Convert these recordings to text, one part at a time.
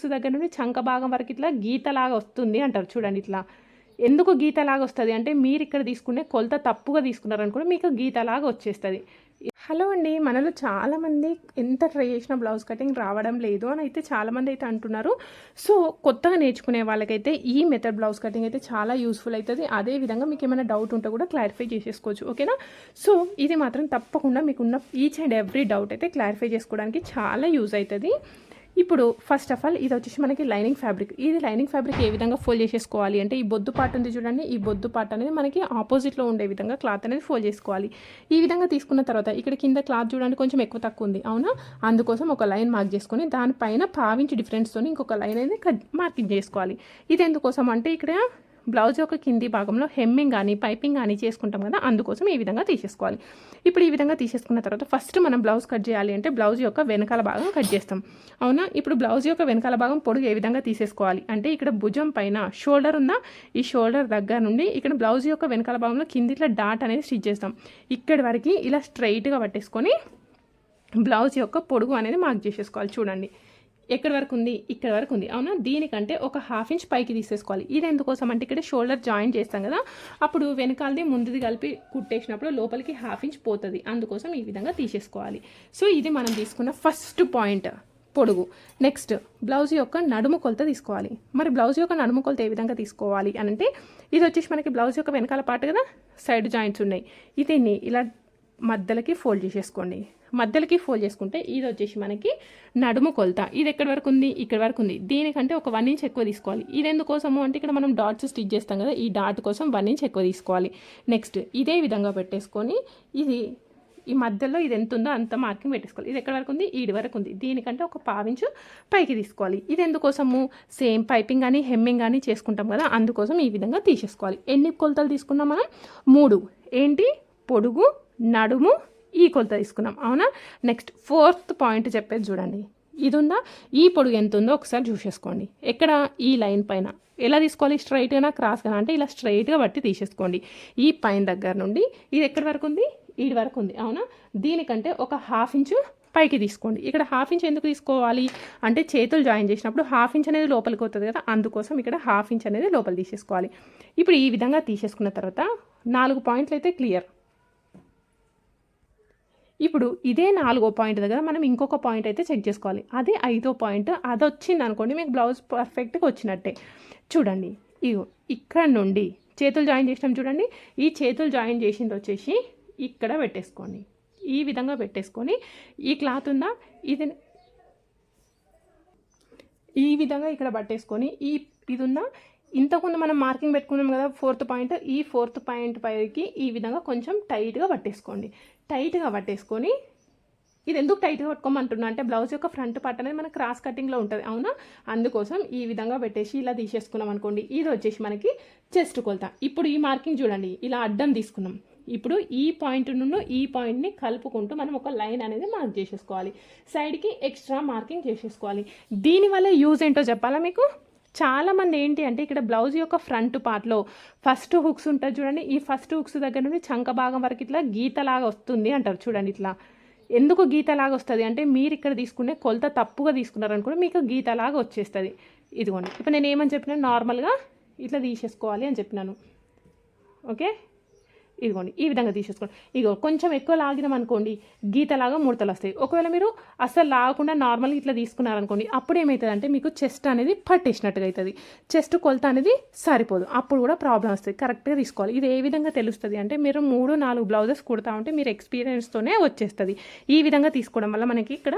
Books దగ్గర నుండి చంక భాగం వరకు ఇట్లా గీతలాగా వస్తుంది అంటారు చూడండి ఇట్లా. ఎందుకు గీతలాగా వస్తుంది? అంటే మీరు ఇక్కడ తీసుకునే కొలత తప్పుగా తీసుకున్నారనుకో మీకు గీతలాగా వచ్చేస్తుంది. హలో అండి మనలో చాలామంది ఎంత ట్రై చేసిన బ్లౌజ్ కటింగ్ రావడం లేదు అని అయితే చాలామంది అయితే అంటున్నారు. సో కొత్తగా నేర్చుకునే వాళ్ళకైతే ఈ మెథడ్ బ్లౌజ్ కటింగ్ అయితే చాలా యూస్ఫుల్ అవుతుంది. అదే విధంగా మీకు ఏమైనా డౌట్ ఉంటే కూడా క్లారిఫై చేసేసుకోవచ్చు ఓకేనా? సో ఇది మాత్రం తప్పకుండా మీకున్న ఈచ్ అండ్ ఎవ్రీ డౌట్ అయితే క్లారిఫై చేసుకోవడానికి చాలా యూజ్ అవుతుంది. ఇప్పుడు ఫస్ట్ ఆఫ్ ఆల్ ఇది వచ్చేసి మనకి లైనింగ్ ఫ్యాబ్రిక్ ఇది లైనింగ్ ఫ్యాబ్రిక్ ఏ విధంగా ఫోల్డ్ చేసేసుకోవాలి అంటే ఈ బొద్దు పార్ట్ ఉంది చూడండి ఈ బొద్దు పార్ట్ అనేది మనకి ఆపోజిట్లో ఉండే విధంగా క్లాత్ అనేది ఫోల్డ్ చేసుకోవాలి. ఈ విధంగా తీసుకున్న తర్వాత ఇక్కడ కింద క్లాత్ చూడండి కొంచెం ఎక్కువ తక్కువ ఉంది అవునా? అందుకోసం ఒక లైన్ మార్క్ చేసుకొని దానిపైన పావించి డిఫరెన్స్తో ఇంకొక లైన్ అనేది కట్ మార్కింగ్ చేసుకోవాలి. ఇది ఎందుకోసం అంటే ఇక్కడ బ్లౌజ్ యొక్క కింది భాగంలో హెమ్మింగ్ కానీ పైపింగ్ కానీ చేసుకుంటాం కదా అందుకోసం ఈ విధంగా తీసేసుకోవాలి. ఇప్పుడు ఈ విధంగా తీసేసుకున్న తర్వాత ఫస్ట్ మనం బ్లౌజ్ కట్ చేయాలి అంటే బ్లౌజ్ యొక్క వెనకాల భాగం కట్ చేస్తాం. అవునా? ఇప్పుడు బ్లౌజ్ యొక్క వెనకాల భాగం పొడుగు ఏ విధంగా తీసేసుకోవాలి అంటే ఇక్కడ భుజం పైన షోల్డర్ ఉన్న ఈ షోల్డర్ దగ్గర నుండి ఇక్కడ బ్లౌజ్ యొక్క వెనకాల భాగంలో కింది ఇట్లా డాట్ అనేది స్టిచ్ చేస్తాం. ఇక్కడి వరకు ఇలా స్ట్రైట్గా పట్టేసుకొని బ్లౌజ్ యొక్క పొడుగు అనేది మార్క్ చేసేసుకోవాలి. చూడండి. ఎక్కడి వరకు ఉంది? ఇక్కడ వరకు ఉంది. అవునా? దీనికంటే ఒక హాఫ్ ఇంచ్ పైకి తీసేసుకోవాలి. ఇది ఎందుకోసం అంటే ఇక్కడ షోల్డర్ జాయిన్ చేస్తాం కదా అప్పుడు వెనకాలది ముందుది కలిపి కుట్టేసినప్పుడు లోపలికి హాఫ్ ఇంచ్ పోతుంది. అందుకోసం ఈ విధంగా తీసేసుకోవాలి. సో ఇది మనం తీసుకున్న ఫస్ట్ పాయింట్ పొడుగు. నెక్స్ట్ బ్లౌజ్ యొక్క నడుము కొలత తీసుకోవాలి. మరి బ్లౌజ్ యొక్క నడుము కొలత ఏ విధంగా తీసుకోవాలి అని అంటే ఇది వచ్చేసి మనకి బ్లౌజ్ యొక్క వెనకాల పాటు కదా సైడ్ జాయింట్స్ ఉన్నాయి. దీన్ని ఇలా మధ్యలకి ఫోల్డ్ చేసేసుకోండి. మధ్యలకి ఫోల్డ్ చేసుకుంటే ఇది వచ్చేసి మనకి నడుము కొలత. ఇది ఎక్కడి వరకు ఉంది? ఇక్కడ వరకు ఉంది. దీనికంటే ఒక వన్ ఇంచ్ ఎక్కువ తీసుకోవాలి. ఇది ఎందుకోసము అంటే ఇక్కడ మనం డాట్స్ స్టిచ్ చేస్తాం కదా ఈ డాట్ కోసం వన్ ఇంచ్ ఎక్కువ తీసుకోవాలి. నెక్స్ట్ ఇదే విధంగా పెట్టేసుకొని ఇది ఈ మధ్యలో ఇది ఎంత ఉందో అంత మార్కింగ్ పెట్టేసుకోవాలి. ఇది ఎక్కడ వరకు ఉంది? ఈడి వరకు ఉంది. దీనికంటే ఒక పావించు పైకి తీసుకోవాలి. ఇది ఎందుకోసము సేమ్ పైపింగ్ కానీ హెమ్మింగ్ కానీ చేసుకుంటాం కదా అందుకోసం ఈ విధంగా తీసేసుకోవాలి. ఎన్ని కొలతలు తీసుకున్నాం మనం? మూడు. ఏంటి? పొడుగు నడుము ఈ కొలత తీసుకున్నాం. అవునా? నెక్స్ట్ ఫోర్త్ పాయింట్ చెప్పేది చూడండి. ఇది ఉందా ఈ పొడుగు ఎంత ఉందో ఒకసారి చూసేసుకోండి ఎక్కడ? ఈ లైన్ పైన. ఎలా తీసుకోవాలి? స్ట్రైట్గానా క్రాస్గా అంటే ఇలా స్ట్రైట్గా బట్టి తీసేసుకోండి. ఈ పైన దగ్గర నుండి ఇది ఎక్కడి వరకు ఉంది? ఈడి వరకు ఉంది. అవునా? దీనికంటే ఒక హాఫ్ ఇంచు పైకి తీసుకోండి. ఇక్కడ హాఫ్ ఇంచ్ ఎందుకు తీసుకోవాలి? అంటే చేతులు జాయిన్ చేసినప్పుడు హాఫ్ ఇంచ్ అనేది లోపలికి వస్తుంది కదా. అందుకోసం ఇక్కడ హాఫ్ ఇంచ్ అనేది లోపల తీసేసుకోవాలి. ఇప్పుడు ఈ విధంగా తీసేసుకున్న తర్వాత నాలుగు పాయింట్లు అయితే క్లియర్ ఇప్పుడు ఇదే నాలుగో పాయింట్ దగ్గర మనం ఇంకొక పాయింట్ అయితే చెక్ చేసుకోవాలి. అదే ఐదో పాయింట్ అది వచ్చింది అనుకోండి మీకు బ్లౌజ్ పర్ఫెక్ట్గా వచ్చినట్టే. చూడండి ఇగో ఇక్కడ నుండి చేతులు జాయిన్ చేసినాం చూడండి ఈ చేతులు జాయిన్ చేసింది వచ్చేసి ఇక్కడ పెట్టేసుకోండి. ఈ విధంగా పెట్టేసుకొని ఈ క్లాత్ ఉందా? ఇది ఈ విధంగా ఇక్కడ పట్టేసుకొని ఈ ఇది ఉందా? ఇంతకుముందు మనం మార్కింగ్ పెట్టుకున్నాం కదా ఫోర్త్ పాయింట్ ఈ ఫోర్త్ పాయింట్ పైకి ఈ విధంగా కొంచెం టైట్గా పట్టేసుకోండి. టైట్గా పట్టేసుకొని ఇది ఎందుకు టైట్గా పట్టుకోమంటున్నా అంటే బ్లౌజ్ యొక్క ఫ్రంట్ పార్ట్ అనేది మన క్రాస్ కటింగ్లో ఉంటుంది అవునా? అందుకోసం ఈ విధంగా పెట్టేసి ఇలా తీసేసుకున్నాం అనుకోండి. ఇది వచ్చేసి మనకి చెస్ట్ కొలత. ఇప్పుడు ఈ మార్కింగ్ చూడండి ఇలా అడ్డం తీసుకున్నాం. ఇప్పుడు ఈ పాయింట్ నుండి ఈ పాయింట్ని కలుపుకుంటూ మనం ఒక లైన్ అనేది మార్క్ చేసేసుకోవాలి. సైడ్కి ఎక్స్ట్రా మార్కింగ్ చేసేసుకోవాలి. దీనివల్ల యూజ్ ఏంటో చెప్పాలా మీకు? చాలామంది ఏంటి అంటే ఇక్కడ బ్లౌజ్ యొక్క ఫ్రంట్ పార్ట్లో ఫస్ట్ హుక్స్ ఉంటుంది చూడండి. ఈ ఫస్ట్ హుక్స్ దగ్గర నుండి చంక భాగం వరకు ఇట్లా గీతలాగా వస్తుంది అంటారు చూడండి ఇట్లా. ఎందుకు గీతలాగా వస్తుంది? అంటే మీరు ఇక్కడ తీసుకునే కొలత తప్పుగా తీసుకున్నారనుకోండి మీకు గీతలాగా వచ్చేస్తుంది. ఇదిగోండి. ఇప్పుడు నేను ఏమని చెప్పిన? నార్మల్గా ఇట్లా తీసేసుకోవాలి అని చెప్పినాను. ఓకే? ఇదిగోండి ఈ విధంగా తీసేసుకోండి. ఇగో కొంచెం ఎక్కువ లాగినాం అనుకోండి గీతలాగా ముడతలు వస్తాయి. ఒకవేళ మీరు అసలు లాగకుండా నార్మల్గా ఇట్లా తీసుకున్నారనుకోండి అప్పుడు ఏమవుతుంది అంటే మీకు చెస్ట్ అనేది పట్టేసినట్టుగా అవుతుంది చెస్ట్ కొలత అనేది సరిపోదు. అప్పుడు కూడా ప్రాబ్లం వస్తుంది. కరెక్ట్గా తీసుకోవాలి. ఇది ఏ విధంగా తెలుస్తుంది అంటే మీరు మూడు నాలుగు బ్లౌజెస్ కుడతా ఉంటే మీరు ఎక్స్పీరియన్స్తోనే వచ్చేస్తుంది. ఈ విధంగా తీసుకోవడం వల్ల మనకి ఇక్కడ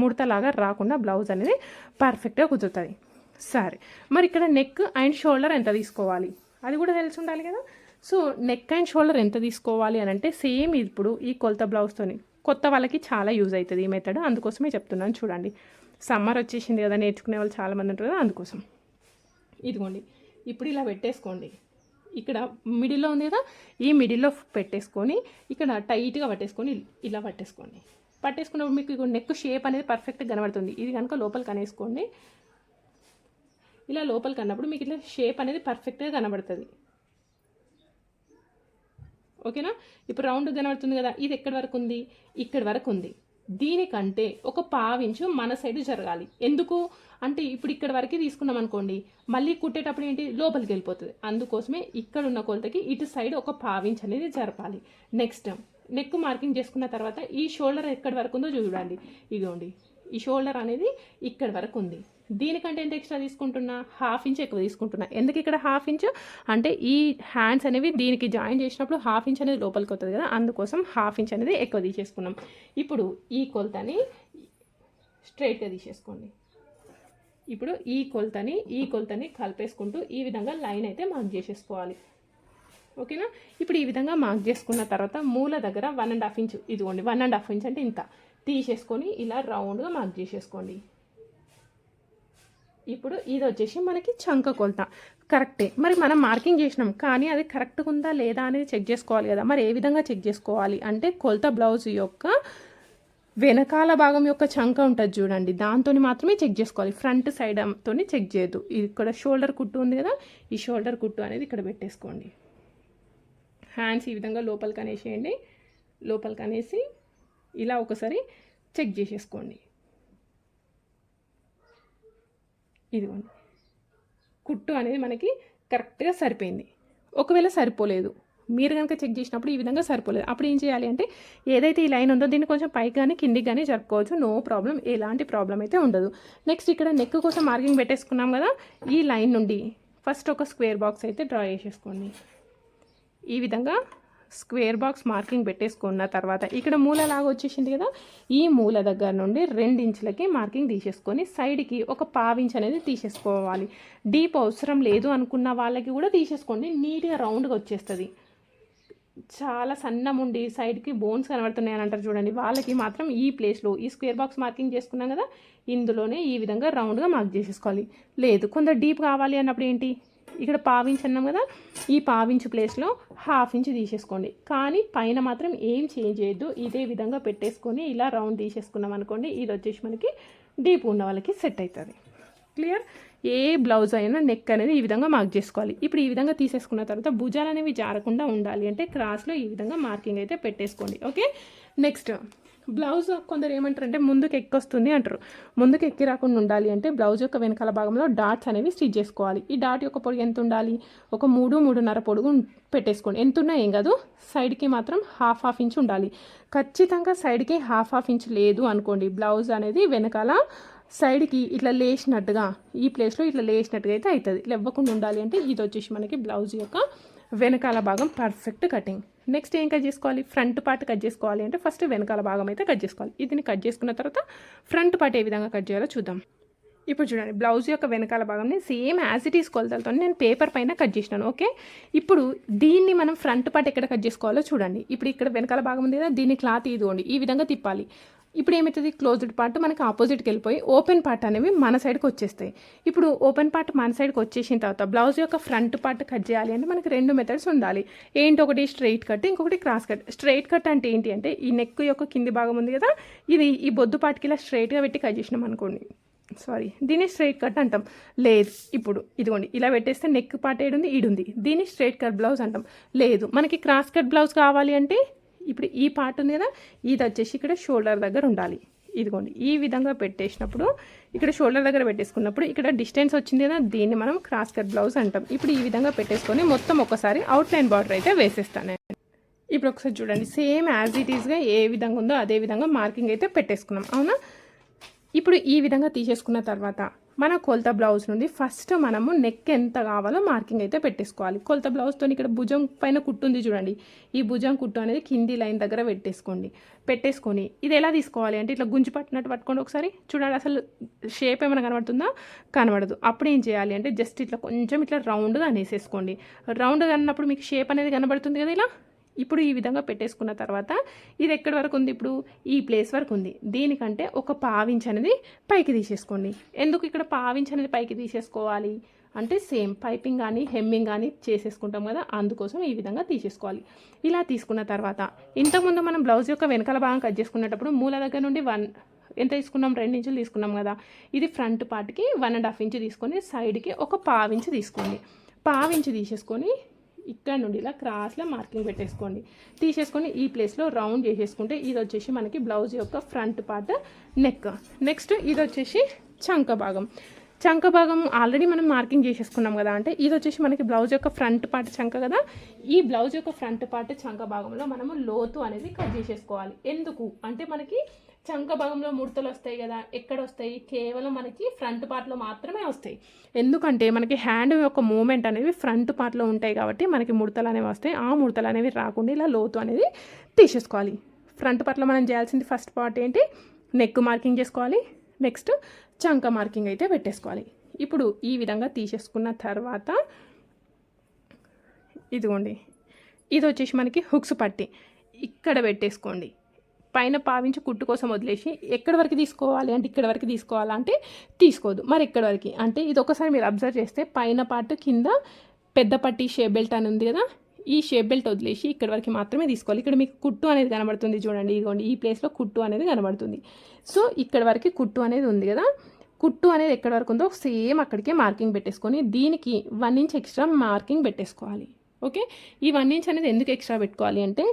ముడతలాగా రాకుండా బ్లౌజ్ అనేది పర్ఫెక్ట్గా కుదురుతుంది. సరే. మరి ఇక్కడ నెక్ అండ్ షోల్డర్ ఎంత తీసుకోవాలి? అది కూడా తెలిసి ఉండాలి కదా? సో నెక్ అండ్ షోల్డర్ ఎంత తీసుకోవాలి అని అంటే సేమ్ ఇప్పుడు ఈ కొలత బ్లౌజ్తోని కొత్త వాళ్ళకి చాలా యూజ్ అవుతుంది ఈ మెథడ్ అందుకోసమే చెప్తున్నాను చూడండి. సమ్మర్ వచ్చేసింది కదా నేర్చుకునే వాళ్ళు చాలామంది ఉంటారు కదా అందుకోసం. ఇదిగోండి. ఇప్పుడు ఇలా పెట్టేసుకోండి. ఇక్కడ మిడిల్లో ఉంది కదా ఈ మిడిల్లో పెట్టేసుకొని ఇక్కడ టైట్గా పట్టేసుకొని ఇలా పట్టేసుకోండి. పట్టేసుకున్నప్పుడు మీకు నెక్ షేప్ అనేది పర్ఫెక్ట్గా కనబడుతుంది. ఇది కనుక లోపలికి అనేసుకోండి ఇలా లోపలికి అన్నప్పుడు మీకు ఇట్లా షేప్ అనేది పర్ఫెక్ట్గా కనబడుతుంది. ఓకేనా? ఇప్పుడు రౌండ్ కనబడుతుంది కదా ఇది ఎక్కడి వరకు ఉంది? ఇక్కడి వరకు ఉంది. దీనికంటే ఒక పావించు మన సైడ్ జరగాలి. ఎందుకు? అంటే ఇప్పుడు ఇక్కడ వరకు తీసుకున్నాం అనుకోండి మళ్ళీ కుట్టేటప్పుడు ఏంటి? లోపలికి వెళ్ళిపోతుంది. అందుకోసమే ఇక్కడ ఉన్న కొలతకి ఇటు సైడ్ ఒక పావించ్ అనేది జరపాలి. నెక్స్ట్ నెక్ మార్కింగ్ చేసుకున్న తర్వాత ఈ షోల్డర్ ఎక్కడి వరకు ఉందో చూడండి. ఇదిగోండి. ఈ షోల్డర్ అనేది ఇక్కడ వరకు ఉంది. దీనికంటే ఎంత ఎక్స్ట్రా తీసుకుంటున్నా? హాఫ్ ఇంచ్ ఎక్కువ తీసుకుంటున్నా. ఎందుకు ఇక్కడ హాఫ్ ఇంచ్? అంటే ఈ హ్యాండ్స్ అనేవి దీనికి జాయిన్ చేసినప్పుడు హాఫ్ ఇంచ్ అనేది లోపలికి వస్తుంది కదా అందుకోసం హాఫ్ ఇంచ్ అనేది ఎక్కువ తీసేసుకున్నాం. ఇప్పుడు ఈ కొలతని స్ట్రైట్గా తీసేసుకోండి. ఇప్పుడు ఈ కొలతని ఈ కొలతని కలిపేసుకుంటూ ఈ విధంగా లైన్ అయితే మార్క్ చేసేసుకోవాలి. ఓకేనా? ఇప్పుడు ఈ విధంగా మార్క్ చేసుకున్న తర్వాత మూల దగ్గర వన్ అండ్ హాఫ్ ఇంచ్ ఇదిగోండి వన్ అండ్ హాఫ్ ఇంచ్ అంటే ఇంత. తీసేసుకొని ఇలా రౌండ్గా మార్క్ చేసేసుకోండి. ఇప్పుడు ఇది వచ్చేసి మనకి చంక కొలత. కరెక్టే. మరి మనం మార్కింగ్ చేసినాం కానీ అది కరెక్ట్గా ఉందా లేదా అనేది చెక్ చేసుకోవాలి కదా. మరి ఏ విధంగా చెక్ చేసుకోవాలి? అంటే కొలత బ్లౌజ్ యొక్క వెనకాల భాగం యొక్క చంక ఉంటుంది చూడండి. దాంతో మాత్రమే చెక్ చేసుకోవాలి. ఫ్రంట్ సైడ్తో చెక్ చేయదు ఇక్కడ షోల్డర్ కుట్టు ఉంది కదా ఈ షోల్డర్ కుట్టు అనేది ఇక్కడ పెట్టేసుకోండి. హ్యాండ్స్ ఈ విధంగా లోపలికి అనేసేయండి లోపలికి అనేసి ఇలా ఒకసారి చెక్ చేసేసుకోండి. ఇదిగోండి. కుట్టు అనేది మనకి కరెక్ట్గా సరిపోయింది. ఒకవేళ సరిపోలేదు మీరు కనుక చెక్ చేసినప్పుడు ఈ విధంగా సరిపోలేదు. అప్పుడు ఏం చేయాలి అంటే ఏదైతే ఈ లైన్ ఉందో దీన్ని కొంచెం పైకి కానీ కిందికి కానీ జరుపుకోవచ్చు. నో ప్రాబ్లం ఎలాంటి ప్రాబ్లం అయితే ఉండదు. నెక్స్ట్ ఇక్కడ నెక్ కోసం మార్కింగ్ పెట్టేసుకున్నాం కదా ఈ లైన్ నుండి ఫస్ట్ ఒక స్క్వేర్ బాక్స్ అయితే డ్రా చేసేసుకోండి. ఈ విధంగా స్క్వేర్ బాక్స్ మార్కింగ్ పెట్టేసుకున్న తర్వాత ఇక్కడ మూల లాగా వచ్చేసింది కదా ఈ మూల దగ్గర నుండి రెండు ఇంచులకి మార్కింగ్ తీసేసుకొని సైడ్కి ఒక పావించ్ అనేది తీసేసుకోవాలి. డీప్ అవసరం లేదు అనుకున్న వాళ్ళకి కూడా తీసేసుకోండి నీట్గా రౌండ్గా వచ్చేస్తుంది. చాలా సన్నం ఉండి సైడ్కి బోన్స్ కనబడుతున్నాయి అని అంటారు చూడండి వాళ్ళకి మాత్రం ఈ ప్లేస్లో ఈ స్క్వేర్ బాక్స్ మార్కింగ్ చేసుకున్నాం కదా ఇందులోనే ఈ విధంగా రౌండ్గా మార్క్ చేసేసుకోవాలి. లేదు కొందరు డీప్ కావాలి అన్నప్పుడు ఏంటి? ఇక్కడ పావించి అన్నాం కదా ఈ పావించు ప్లేస్లో హాఫ్ ఇంచ్ తీసేసుకోండి. కానీ పైన మాత్రం ఏం చేంజ్ చేయొద్దు ఇదే విధంగా పెట్టేసుకొని ఇలా రౌండ్ తీసేసుకున్నాం అనుకోండి ఇది వచ్చేసి మనకి డీప్ ఉన్న వాళ్ళకి సెట్ అవుతుంది. క్లియర్ ఏ బ్లౌజ్ అయినా నెక్ అనేది ఈ విధంగా మార్క్ చేసుకోవాలి. ఇప్పుడు ఈ విధంగా తీసేసుకున్న తర్వాత భుజాలు అనేవి జారకుండా ఉండాలి. అంటే క్రాస్లో ఈ విధంగా మార్కింగ్ అయితే పెట్టేసుకోండి. ఓకే నెక్స్ట్ బ్లౌజ్ కొందరు ఏమంటారు అంటే ముందుకు ఎక్కొస్తుంది అంటారు. ముందుకు ఎక్కి రాకుండా ఉండాలి అంటే బ్లౌజ్ యొక్క వెనకాల భాగంలో డాట్స్ అనేవి స్టిచ్ చేసుకోవాలి. ఈ డాట్ యొక్క పొడుగు ఎంత ఉండాలి? ఒక మూడు మూడున్నర పొడుగు పెట్టేసుకోండి. ఎంత ఉన్నా ఏం కాదు సైడ్కి మాత్రం హాఫ్ హాఫ్ ఇంచ్ ఉండాలి. ఖచ్చితంగా సైడ్కి హాఫ్ హాఫ్ ఇంచ్ లేదు అనుకోండి. బ్లౌజ్ అనేది వెనకాల సైడ్కి ఇట్లా లేచినట్టుగా ఈ ప్లేస్లో ఇట్లా లేచినట్టుగా అయితే అవుతుంది ఇవ్వకుండా ఉండాలి అంటే ఇది వచ్చేసి మనకి బ్లౌజ్ యొక్క వెనకాల భాగం పర్ఫెక్ట్ కటింగ్. నెక్స్ట్ ఏం కట్ చేసుకోవాలి? ఫ్రంట్ పార్ట్ కట్ చేసుకోవాలి అంటే ఫస్ట్ వెనకాల భాగం అయితే కట్ చేసుకోవాలి. ఇదిని కట్ చేసుకున్న తర్వాత ఫ్రంట్ పార్ట్ ఏ విధంగా కట్ చేయాలో చూద్దాం. ఇప్పుడు చూడండి బ్లౌజ్ యొక్క వెనకాల భాగంని సేమ్ యాజ్ ఇట్ ఈస్ కొలతలతో నేను పేపర్ పైన కట్ చేసినాను ఓకే? ఇప్పుడు దీన్ని మనం ఫ్రంట్ పార్ట్ ఎక్కడ కట్ చేసుకోవాలో చూడండి. ఇప్పుడు ఇక్కడ వెనకాల భాగం ఉంది కదా దీన్ని క్లాత్ ఇదిగోండి ఈ విధంగా తిప్పాలి. ఇప్పుడు ఏమవుతుంది క్లోజ్డ్ పార్ట్ మనకి ఆపోజిట్కి వెళ్ళిపోయి ఓపెన్ పార్ట్ అనేవి మన సైడ్కి వచ్చేస్తాయి ఇప్పుడు ఓపెన్ పార్ట్ మన సైడ్కి వచ్చేసిన తర్వాత బ్లౌజ్ యొక్క ఫ్రంట్ పార్ట్ కట్ చేయాలి అంటే మనకి రెండు మెథడ్స్ ఉండాలి. ఏంటి ఒకటి స్ట్రైట్ కట్ ఇంకొకటి క్రాస్ కట్ స్ట్రైట్ కట్ అంటే ఏంటి అంటే ఈ నెక్ యొక్క కింది భాగం ఉంది కదా ఇది ఈ బొద్దు పార్ట్కి ఇలా స్ట్రైట్గా పెట్టి కట్ చేసినాం అనుకోండి. సారీ దీన్ని స్ట్రైట్ కట్ అంటాం. లేదు ఇప్పుడు ఇదిగోండి ఇలా పెట్టేస్తే నెక్ పార్ట్ ఏడుంది ఈడుంది. దీన్ని స్ట్రైట్ కట్ బ్లౌజ్ అంటాం. లేదు మనకి క్రాస్ కట్ బ్లౌజ్ కావాలి అంటే ఇప్పుడు ఈ పార్ట్ ఉంది కదా ఇది వచ్చేసి ఇక్కడ షోల్డర్ దగ్గర ఉండాలి. ఇదిగోండి ఈ విధంగా పెట్టేసినప్పుడు ఇక్కడ షోల్డర్ దగ్గర పెట్టేసుకున్నప్పుడు ఇక్కడ డిస్టెన్స్ వచ్చింది కదా దీన్ని మనం క్రాస్ కట్ బ్లౌజ్ అంటాం. ఇప్పుడు ఈ విధంగా పెట్టేసుకొని మొత్తం ఒకసారి అవుట్ లైన్ బార్డర్ అయితే వేసేస్తాను. ఇప్పుడు ఒకసారి చూడండి సేమ్ యాజ్ ఇట్ ఈస్గా ఏ విధంగా ఉందో అదే విధంగా మార్కింగ్ అయితే పెట్టేసుకున్నాం. అవునా? ఇప్పుడు ఈ విధంగా తీసేసుకున్న తర్వాత మన కొలత బ్లౌజ్ నుండి ఫస్ట్ మనము నెక్ ఎంత కావాలో మార్కింగ్ అయితే పెట్టేసుకోవాలి. కొలత బ్లౌజ్తో ఇక్కడ భుజం పైన కుట్టు ఉంది చూడండి. ఈ భుజం కుట్టు అనేది కింది లైన్ దగ్గర పెట్టేసుకోండి. పెట్టేసుకొని ఇది ఎలా తీసుకోవాలి అంటే ఇట్లా గుంజి పట్టినట్టు పట్టుకోండి ఒకసారి. చూడండి అసలు షేప్ ఏమైనా కనబడుతుందా? కనబడదు. అప్పుడు ఏం చేయాలి అంటే జస్ట్ ఇట్లా కొంచెం ఇట్లా రౌండ్గా అనేసేసుకోండి. రౌండ్గా అన్నప్పుడు మీకు షేప్ అనేది కనబడుతుంది కదా ఇలా? ఇప్పుడు ఈ విధంగా పెట్టేసుకున్న తర్వాత ఇది ఎక్కడి వరకు ఉంది ఇప్పుడు? ఈ ప్లేస్ వరకు ఉంది. దీనికంటే ఒక పావించ్ అనేది పైకి తీసేసుకోండి. ఎందుకు ఇక్కడ పావించ్ అనేది పైకి తీసేసుకోవాలి? అంటే సేమ్ పైపింగ్ కానీ హెమ్మింగ్ కానీ చేసేసుకుంటాం కదా అందుకోసం ఈ విధంగా తీసేసుకోవాలి. ఇలా తీసుకున్న తర్వాత ఇంతకుముందు మనం బ్లౌజ్ యొక్క వెనకాల భాగం కట్ చేసుకునేటప్పుడు మూల దగ్గర నుండి వన్ ఎంత తీసుకున్నాం? రెండు ఇంచులు తీసుకున్నాం కదా. ఇది ఫ్రంట్ పార్ట్కి వన్ అండ్ హాఫ్ ఇంచ్ తీసుకొని సైడ్కి ఒక పావించ్ తీసుకోండి. పావించి తీసేసుకొని ఇక్కడ నుండి ఇలా క్రాస్లో మార్కింగ్ పెట్టేసుకోండి. తీసేసుకొని ఈ ప్లేస్లో రౌండ్ చేసేసుకుంటే ఇది వచ్చేసి మనకి బ్లౌజ్ యొక్క ఫ్రంట్ పార్ట్ నెక్ నెక్స్ట్ ఇది వచ్చేసి చంక భాగం. చంక భాగం ఆల్రెడీ మనం మార్కింగ్ చేసేసుకున్నాం కదా అంటే ఇది వచ్చేసి మనకి బ్లౌజ్ యొక్క ఫ్రంట్ పార్ట్ చంక కదా. ఈ బ్లౌజ్ యొక్క ఫ్రంట్ పార్ట్ చంక భాగంలో మనము లోతు అనేది కట్ చేసేసుకోవాలి. ఎందుకు? అంటే మనకి చంక భాగంలో ముడతలు వస్తాయి కదా ఎక్కడ వస్తాయి? కేవలం మనకి ఫ్రంట్ పార్ట్లో మాత్రమే వస్తాయి. ఎందుకంటే మనకి హ్యాండ్ యొక్క మూమెంట్ అనేవి ఫ్రంట్ పార్ట్లో ఉంటాయి కాబట్టి మనకి ముడతలు అనేవి వస్తాయి. ఆ ముడతలు అనేవి రాకుండా ఇలా లోతు అనేది తీసేసుకోవాలి. ఫ్రంట్ పార్ట్లో మనం చేయాల్సింది ఫస్ట్ పార్ట్ ఏంటి? నెక్ మార్కింగ్ చేసుకోవాలి. నెక్స్ట్ చంక మార్కింగ్ అయితే పెట్టేసుకోవాలి. ఇప్పుడు ఈ విధంగా తీసేసుకున్న తర్వాత ఇదిగోండి. ఇది వచ్చేసి మనకి హుక్స్ పట్టి. ఇక్కడ పెట్టేసుకోండి. పైన పావించి కుట్టు కోసం వదిలేసి ఎక్కడి వరకు తీసుకోవాలి అంటే ఇక్కడ వరకు తీసుకోవాలంటే తీసుకోదు. మరి ఎక్కడి వరకు? అంటే ఇది ఒకసారి మీరు అబ్జర్వ్ చేస్తే పైన పార్ట్ కింద పెద్ద పట్టి షేప్ బెల్ట్ అని ఉంది కదా ఈ షేప్ బెల్ట్ వదిలేసి ఇక్కడ వరకు మాత్రమే తీసుకోవాలి. ఇక్కడ మీకు కుట్టు అనేది కనబడుతుంది చూడండి ఇదిగోండి ఈ ప్లేస్లో కుట్టు అనేది కనబడుతుంది. సో ఇక్కడ వరకు కుట్టు అనేది ఉంది కదా కుట్టు అనేది ఎక్కడ వరకు ఉందో సేమ్ అక్కడికే మార్కింగ్ పెట్టేసుకొని దీనికి వన్ ఇంచ్ ఎక్స్ట్రా మార్కింగ్ పెట్టేసుకోవాలి. ఓకే? ఈ వన్ ఇంచ్ అనేది ఎందుకు ఎక్స్ట్రా పెట్టుకోవాలి అంటే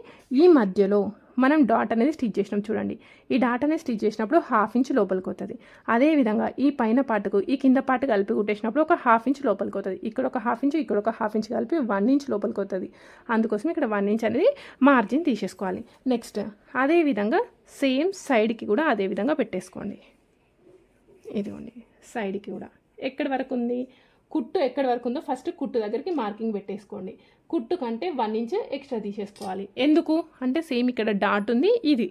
ఈ మధ్యలో మనం డాట్ అనేది స్టిచ్ చేసినాం చూడండి. ఈ డాట్ అనేది స్టిచ్ చేసినప్పుడు హాఫ్ ఇంచ్ లోపలికి అవుతుంది అదేవిధంగా ఈ పైన పాటుకు ఈ కింద పాటు కలిపి కుట్టేసినప్పుడు ఒక హాఫ్ ఇంచ్ లోపలికి అవుతుంది ఇక్కడ ఒక హాఫ్ ఇంచ్ ఇక్కడ ఒక హాఫ్ ఇంచ్ కలిపి వన్ ఇంచ్ లోపలికి అవుతుంది అందుకోసం ఇక్కడ వన్ ఇంచ్ అనేది మార్జిన్ తీసేసుకోవాలి. నెక్స్ట్ అదేవిధంగా సేమ్ సైడ్కి కూడా అదే విధంగా పెట్టేసుకోండి. ఇదిగోండి సైడ్కి కూడా. ఎక్కడి వరకు ఉంది? కుట్టు ఎక్కడి వరకు ఉందో ఫస్ట్ కుట్టు దగ్గరికి మార్కింగ్ పెట్టేసుకోండి. కుట్టు కంటే వన్ ఇంచ్ ఎక్స్ట్రా తీసేసుకోవాలి. ఎందుకు? అంటే సేమ్ ఇక్కడ డాట్ ఉంది ఇది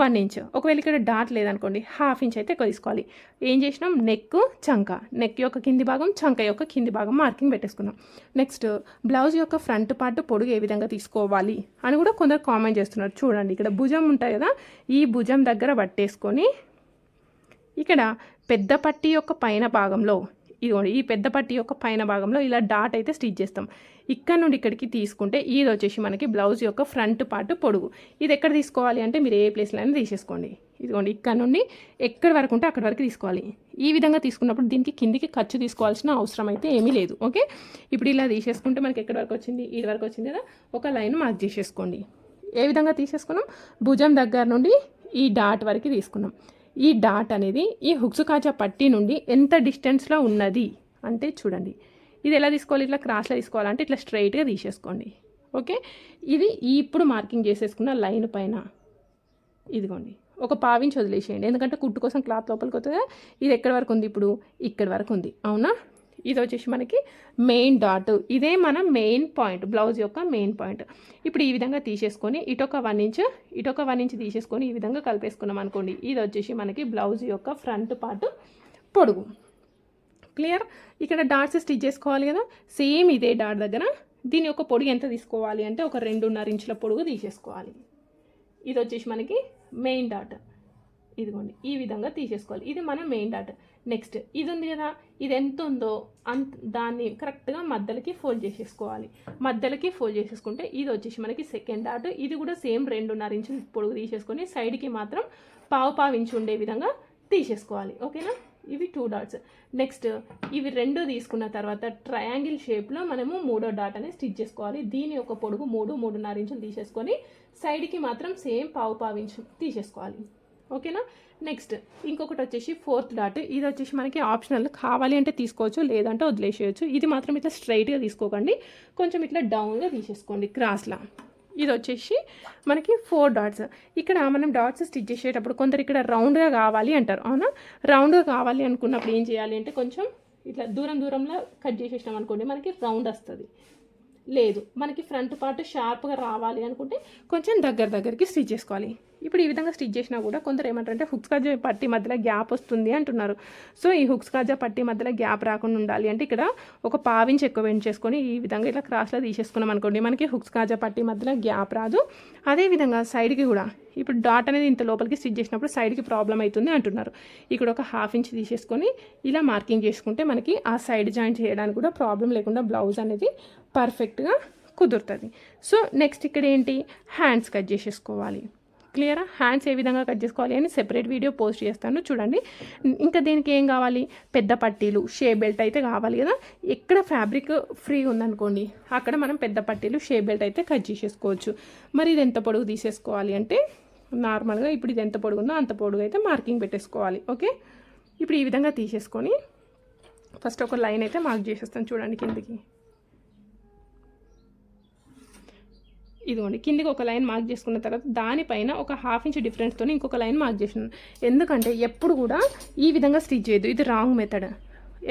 వన్ ఇంచ్. ఒకవేళ ఇక్కడ డాట్ లేదనుకోండి హాఫ్ ఇంచ్ అయితే ఎక్కువ తీసుకోవాలి. ఏం చేసినాం? నెక్ చంక. నెక్ యొక్క కింది భాగం చంక యొక్క కింది భాగం మార్కింగ్ పెట్టేసుకున్నాం. నెక్స్ట్ బ్లౌజ్ యొక్క ఫ్రంట్ పార్ట్ పొడుగు ఏ విధంగా తీసుకోవాలి అని కూడా కొందరు కామెంట్ చేస్తున్నారు. చూడండి ఇక్కడ భుజం ఉంటుంది కదా ఈ భుజం దగ్గర పట్టేసుకొని ఇక్కడ పెద్ద పట్టి యొక్క పైన భాగంలో ఇదిగోండి ఈ పెద్ద పట్టి యొక్క పైన భాగంలో ఇలా డాట్ అయితే స్టిచ్ చేస్తాం. ఇక్కడ నుండి ఇక్కడికి తీసుకుంటే ఇది వచ్చేసి మనకి బ్లౌజ్ యొక్క ఫ్రంట్ పార్ట్ పొడుగు. ఇది ఎక్కడ తీసుకోవాలి అంటే మీరు ఏ ప్లేస్లో అయినా తీసేసుకోండి. ఇదిగోండి ఇక్కడ నుండి ఎక్కడి వరకు ఉంటే అక్కడి వరకు తీసుకోవాలి. ఈ విధంగా తీసుకున్నప్పుడు దీనికి కిందికి ఖర్చు తీసుకోవాల్సిన అవసరం అయితే ఏమీ లేదు. ఓకే? ఇప్పుడు ఇలా తీసేసుకుంటే మనకి ఎక్కడి వరకు వచ్చింది? ఈ వరకు వచ్చింది కదా? ఒక లైన్ మార్క్ చేసేసుకోండి. ఏ విధంగా తీసేసుకున్నాం? భుజం దగ్గర నుండి ఈ డాట్ వరకు తీసుకున్నాం. ఈ డాట్ అనేది ఈ హుక్స్ కాజా పట్టి నుండి ఎంత డిస్టెన్స్లో ఉన్నది? అంటే చూడండి. ఇది ఎలా తీసుకోవాలి? ఇట్లా క్రాస్లో తీసుకోవాలంటే ఇట్లా స్ట్రైట్గా తీసేసుకోండి. ఓకే? ఇది ఇప్పుడు మార్కింగ్ చేసేసుకున్న లైన్ పైన. ఇదిగోండి. ఒక పావించి వదిలేసేయండి. ఎందుకంటే కుట్టు కోసం క్లాత్ లోపలికి వస్తుంది ఇది ఎక్కడి వరకు ఉంది ఇప్పుడు? ఇక్కడి వరకు ఉంది. అవునా? ఇది వచ్చేసి మనకి మెయిన్ డాట్ ఇదే మన మెయిన్ పాయింట్ బ్లౌజ్ యొక్క మెయిన్ పాయింట్ ఇప్పుడు ఈ విధంగా తీసేసుకొని ఇటొక వన్ ఇంచ్ ఇటొక వన్ ఇంచ్ తీసేసుకొని ఈ విధంగా కలిపేసుకున్నాం అనుకోండి. ఇది వచ్చేసి మనకి బ్లౌజ్ యొక్క ఫ్రంట్ పార్ట్ పొడుగు. క్లియర్ ఇక్కడ డాట్స్ స్టిచ్ చేసుకోవాలి కదా? సేమ్ ఇదే డాట్ దగ్గర. దీని యొక్క పొడుగు ఎంత తీసుకోవాలి అంటే ఒక రెండున్నర ఇంచుల పొడుగు తీసేసుకోవాలి. ఇది వచ్చేసి మనకి మెయిన్ డాట్ ఇదిగోండి ఈ విధంగా తీసేసుకోవాలి. ఇది మన మెయిన్ డాట్ నెక్స్ట్ ఇది ఉంది కదా ఇది ఎంత ఉందో అంత దాన్ని కరెక్ట్గా మధ్యలకి ఫోల్డ్ చేసేసుకోవాలి. మధ్యలకి ఫోల్డ్ చేసేసుకుంటే ఇది వచ్చేసి మనకి సెకండ్ డాట్ ఇది కూడా సేమ్ రెండున్నర ఇంచులు పొడుగు తీసేసుకొని సైడ్కి మాత్రం పావు పావు ఇంచు ఉండే విధంగా తీసేసుకోవాలి. ఓకేనా? ఇవి టూ డాట్స్ నెక్స్ట్ ఇవి రెండు తీసుకున్న తర్వాత ట్రయాంగిల్ షేప్లో మనము మూడో డాట్ అనేది స్టిచ్ చేసుకోవాలి. దీని యొక్క పొడుగు మూడు మూడున్నర ఇంచులు తీసేసుకొని సైడ్కి మాత్రం సేమ్ పావు పావు ఇంచు తీసేసుకోవాలి. ఓకేనా? నెక్స్ట్ ఇంకొకటి వచ్చేసి ఫోర్త్ డాట్ ఇది వచ్చేసి మనకి ఆప్షనల్ కావాలి అంటే తీసుకోవచ్చు లేదంటే వదిలేసేయచ్చు. ఇది మాత్రం ఇట్లా స్ట్రైట్గా తీసుకోకండి. కొంచెం ఇట్లా డౌన్గా తీసేసుకోండి క్రాస్లా ఇది వచ్చేసి మనకి ఫోర్ డాట్స్ ఇక్కడ మనం డాట్స్ స్టిచ్ చేసేటప్పుడు కొందరు ఇక్కడ రౌండ్గా కావాలి అంటారు అవునా? రౌండ్గా కావాలి అనుకున్నప్పుడు ఏం చేయాలి అంటే కొంచెం ఇట్లా దూరం దూరంలో కట్ చేసేసినాం అనుకోండి మనకి రౌండ్ వస్తుంది. లేదు మనకి ఫ్రంట్ పార్ట్ షార్ప్గా రావాలి అనుకుంటే కొంచెం దగ్గర దగ్గరికి స్టిచ్ చేసుకోవాలి. ఇప్పుడు ఈ విధంగా స్టిచ్ చేసినా కూడా కొందరు ఏమంటారంటే హుక్స్ కాజా పట్టి మధ్యలో గ్యాప్ వస్తుంది అంటున్నారు. సో ఈ హుక్స్ కాజా పట్టి మధ్యలో గ్యాప్ రాకుండా ఉండాలి అంటే ఇక్కడ ఒక పావించి ఎక్కువ వెంట్ చేసుకొని ఈ విధంగా ఇట్లా క్రాస్లో తీసేసుకున్నాం అనుకోండి మనకి హుక్స్ కాజా పట్టి మధ్యలో గ్యాప్ రాదు. అదేవిధంగా సైడ్కి కూడా ఇప్పుడు డాట్ అనేది ఇంత లోపలికి స్టిచ్ చేసినప్పుడు సైడ్కి ప్రాబ్లం అవుతుంది అంటున్నారు. ఇక్కడ ఒక హాఫ్ ఇంచ్ తీసేసుకొని ఇలా మార్కింగ్ చేసుకుంటే మనకి ఆ సైడ్ జాయింట్ చేయడానికి కూడా ప్రాబ్లం లేకుండా బ్లౌజ్ అనేది పర్ఫెక్ట్గా కుదురుతుంది. సో నెక్స్ట్ ఇక్కడ ఏంటి? హ్యాండ్స్ కట్ చేసేసుకోవాలి. క్లియరా? హ్యాండ్స్ ఏ విధంగా కట్ చేసుకోవాలి అని సెపరేట్ వీడియో పోస్ట్ చేస్తాను. చూడండి. ఇంకా దీనికి ఏం కావాలి? పెద్ద పట్టీలు షే బెల్ట్ అయితే కావాలి కదా? ఎక్కడ ఫ్యాబ్రిక్ ఫ్రీ ఉందనుకోండి అక్కడ మనం పెద్ద పట్టీలు షే బెల్ట్ అయితే కట్ చేసేసుకోవచ్చు. మరి ఇది ఎంత పొడుగు తీసేసుకోవాలి అంటే నార్మల్గా ఇప్పుడు ఇది ఎంత పొడుగుందో అంత పొడుగు అయితే మార్కింగ్ పెట్టేసుకోవాలి. ఓకే ఇప్పుడు ఈ విధంగా తీసేసుకొని ఫస్ట్ ఒక లైన్ అయితే మార్క్ చేసేస్తాను చూడండి కిందకి. ఇదిగోండి కిందికి ఒక లైన్ మార్క్ చేసుకున్న తర్వాత దానిపైన ఒక హాఫ్ ఇంచ్ డిఫరెన్స్తో ఇంకొక లైన్ మార్క్ చేసినాను ఎందుకంటే ఎప్పుడు కూడా ఈ విధంగా స్టిచ్ చేయదు ఇది రాంగ్ మెథడ్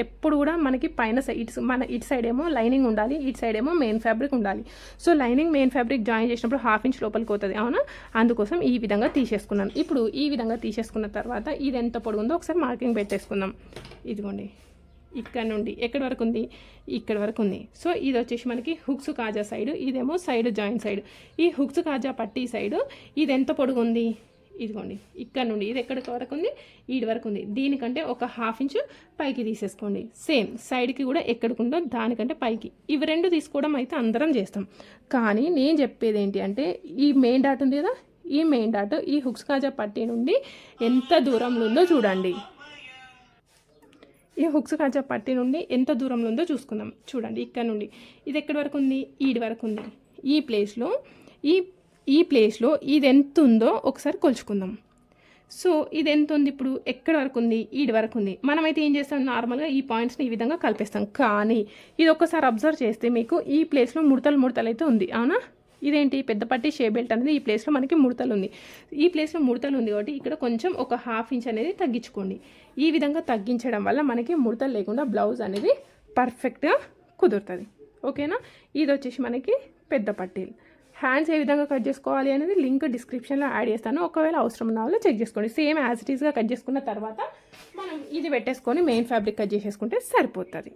ఎప్పుడు కూడా మనకి పైన సైడ్ మన ఇటు సైడ్ ఏమో లైనింగ్ ఉండాలి ఇటు సైడ్ ఏమో మెయిన్ ఫ్యాబ్రిక్ ఉండాలి. So lining main fabric join చేసినప్పుడు హాఫ్ ఇంచ్ లోపలికి పోతుంది అవునా? అందుకోసం ఈ విధంగా తీసేసుకున్నాను. ఇప్పుడు ఈ విధంగా తీసేసుకున్న తర్వాత ఇది ఎంత పొడుగుందో ఒకసారి మార్కింగ్ పెట్టేసుకుందాం. ఇదిగోండి. ఇక్కడ నుండి ఎక్కడి వరకు ఉంది? ఇక్కడ వరకు ఉంది. సో ఇది వచ్చేసి మనకి హుక్స్ కాజా సైడ్ ఇదేమో సైడ్ జాయింట్ సైడ్. ఈ హుక్స్ కాజా పట్టీ సైడ్ ఇది ఎంత పొడుగు ఉంది? ఇదిగోండి ఇక్కడ నుండి ఇది ఎక్కడి వరకు ఉంది? ఈడి వరకు ఉంది. దీనికంటే ఒక హాఫ్ ఇంచ్ పైకి తీసేసుకోండి. సేమ్ సైడ్కి కూడా ఎక్కడికి ఉందో దానికంటే పైకి. ఇవి రెండు తీసుకోవడం అయితే అందరం చేస్తాం. కానీ నేను చెప్పేది ఏంటి అంటే ఈ మెయిన్ డాట్ ఉంది కదా? ఈ మెయిన్ డాట్ ఈ హుక్స్ కాజా పట్టీ నుండి ఎంత దూరంలో ఉందో చూడండి. ఈ హుక్స్ కాజా పట్టి నుండి ఎంత దూరంలో ఉందో చూసుకుందాం. చూడండి ఇక్కడ నుండి. ఇది ఎక్కడి వరకు ఉంది? ఈడి వరకు ఉంది. ఈ ప్లేస్లో ఈ ఈ ప్లేస్లో ఇది ఎంత ఉందో ఒకసారి కొలుచుకుందాం. సో ఇది ఎంత ఉంది ఇప్పుడు? ఎక్కడి వరకు ఉంది? ఈడి వరకు ఉంది. మనమైతే ఏం చేస్తాం? నార్మల్గా ఈ పాయింట్స్ని ఈ విధంగా కలిపేస్తాం. కానీ ఇది ఒక్కసారి అబ్జర్వ్ చేస్తే మీకు ఈ ప్లేస్లో ముడతలు ముడతలు అయితే ఉంది. అవునా? ఇదేంటి? పెద్ద పట్టి షే బెల్ట్ అనేది ఈ ప్లేస్లో మనకి ముడతలు ఉంది ఈ ప్లేస్లో ముడతలు ఉంది కాబట్టి ఇక్కడ కొంచెం ఒక హాఫ్ ఇంచ్ అనేది తగ్గించుకోండి. ఈ విధంగా తగ్గించడం వల్ల మనకి ముడతలు లేకుండా బ్లౌజ్ అనేది పర్ఫెక్ట్గా కుదురుతుంది. ఓకేనా? ఇది వచ్చేసి మనకి పెద్ద పట్టీలు హ్యాండ్స్ ఏ విధంగా కట్ చేసుకోవాలి అనేది లింక్ డిస్క్రిప్షన్లో యాడ్ చేస్తాను. ఒకవేళ అవసరం ఉన్న వాళ్ళు చెక్ చేసుకోండి. సేమ్ యాజ్ ఇట్ ఈస్గా కట్ చేసుకున్న తర్వాత మనం ఇది పెట్టేసుకొని మెయిన్ ఫ్యాబ్రిక్ కట్ చేసేసుకుంటే సరిపోతుంది.